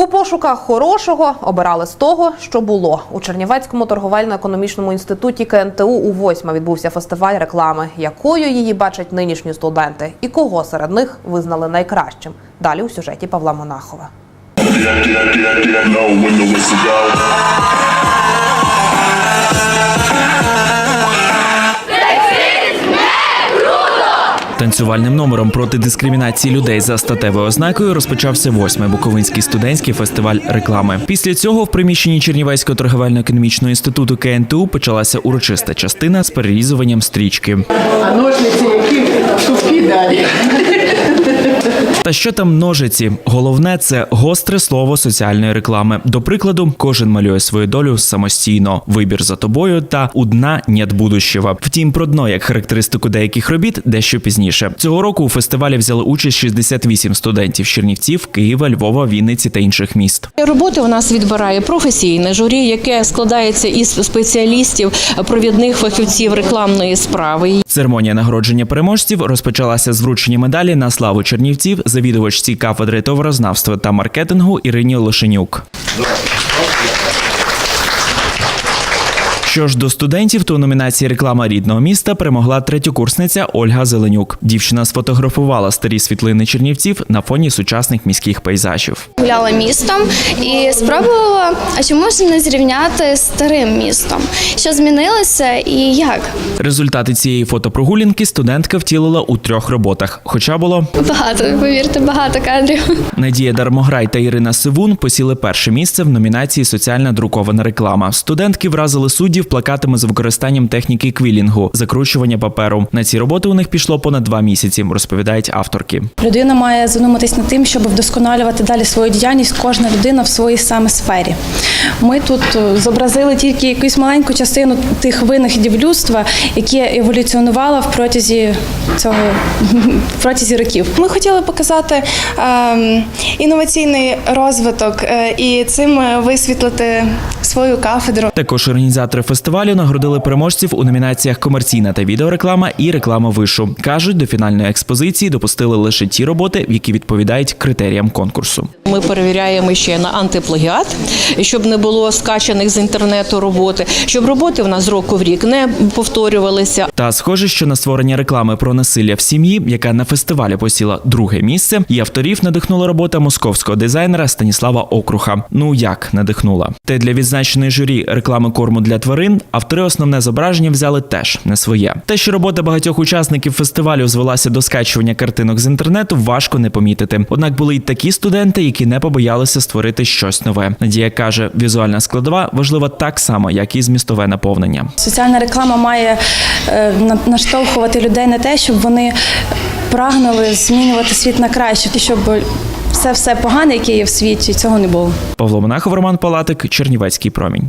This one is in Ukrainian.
У пошуках хорошого обирали з того, що було у Чернівецькому торговельно-економічному інституті КНТУ у восьма відбувся фестиваль реклами, якою її бачать нинішні студенти, і кого серед них визнали найкращим. Далі у сюжеті Павла Монахова. Танцювальним номером проти дискримінації людей за статевою ознакою розпочався восьмий Буковинський студентський фестиваль реклами. Після цього в приміщенні Чернівецького торговельно-економічного інституту КНТУ почалася урочиста частина з перерізуванням стрічки. А ножниці які далі. Та що там ножиці? Головне це гостре слово соціальної реклами. До прикладу, кожен малює свою долю самостійно. Вибір за тобою та у дна нет будущего. Втім, про дно як характеристику деяких робіт дещо пізніше. Цього року у фестивалі взяли участь 68 студентів з Чернівців, Києва, Львова, Вінниці та інших міст. Роботи у нас відбирає професійне журі, яке складається із спеціалістів, провідних фахівців рекламної справи. Церемонія нагородження переможців розпочалася з вручення медалі на славу Чернівців завідувачці кафедри товарознавства та маркетингу Ірині Лошенюк. Що ж до студентів, то у номінації реклама рідного міста перемогла третьокурсниця Ольга Зеленюк. Дівчина сфотографувала старі світлини чернівців на фоні сучасних міських пейзажів. гуляла містом і спробувала, а чому ж не зрівняти з старим містом? Що змінилося і як? Результати цієї фотопрогулянки студентка втілила у трьох роботах. Хоча було Багато, повірте, багато кадрів. Надія Дармограй та Ірина Сивун посіли перше місце в номінації Соціальна друкована реклама. Студентки вразили суддів плакатами з використанням техніки квілінгу, закручування паперу. На ці роботи у них пішло понад два місяці, розповідають авторки. Людина має задуматись над тим, щоб вдосконалювати далі свою діяльність, кожна людина в своїй саме сфері. Ми тут е, зобразили тільки якусь маленьку частину тих винаходів людства, які еволюціонували в протязі цього в протязі років. Ми хотіли показати ем, інноваційний розвиток е, і цим е, висвітлити свою кафедру. Також організатори фестивалю нагородили переможців у номінаціях комерційна та відеореклама і реклама вишу. кажуть, до фінальної експозиції допустили лише ті роботи, які відповідають критеріям конкурсу. Ми перевіряємо ще на антиплагіат, щоб не було скачаних з інтернету роботи, щоб роботи в нас з року в рік не повторювалися. Та схоже, що на створення реклами про насилля в сім'ї, яка на фестивалі посіла друге місце, і авторів надихнула робота московського дизайнера Станіслава Окруха. Ну як надихнула? Те для відзначеної журі реклами корму для тварин автори основне зображення взяли теж не своє. Те, що робота багатьох учасників фестивалю звелася до скачування картинок з інтернету, важко не помітити. Однак були й такі студенти, які не побоялися створити щось нове. Надія каже, візуальна складова важлива так само, як і змістове наповнення. Соціальна реклама має е, наштовхувати людей на те, щоб вони прагнули змінювати світ на краще, щоб все все погане, яке є в світі, цього не було. Павло Монахов, Роман Палатик, Чернівецький промінь.